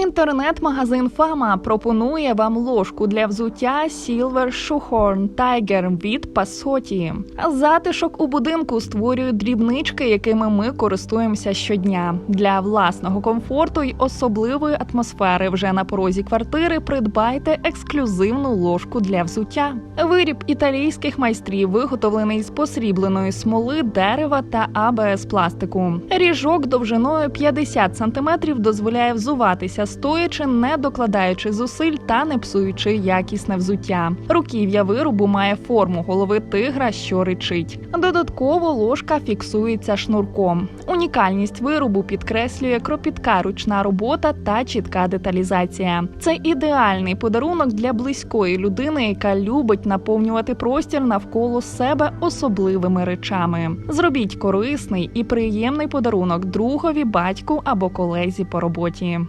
Інтернет-магазин Фама пропонує вам ложку для взуття Silver Shoehorn Tiger від Пасоті. Затишок у будинку створюють дрібнички, якими ми користуємося щодня. Для власного комфорту й особливої атмосфери вже на порозі квартири придбайте ексклюзивну ложку для взуття. Виріб італійських майстрів виготовлений з посрібленої смоли, дерева та АБС пластику. Ріжок довжиною 50 см дозволяє взуватися стоячи, не докладаючи зусиль та не псуючи якісне взуття. Руків'я виробу має форму голови тигра, що ричить. Додатково ложка фіксується шнурком. Унікальність виробу підкреслює кропітка ручна робота та чітка деталізація. Це ідеальний подарунок для близької людини, яка любить наповнювати простір навколо себе особливими речами. Зробіть корисний і приємний подарунок другові, батьку або колезі по роботі.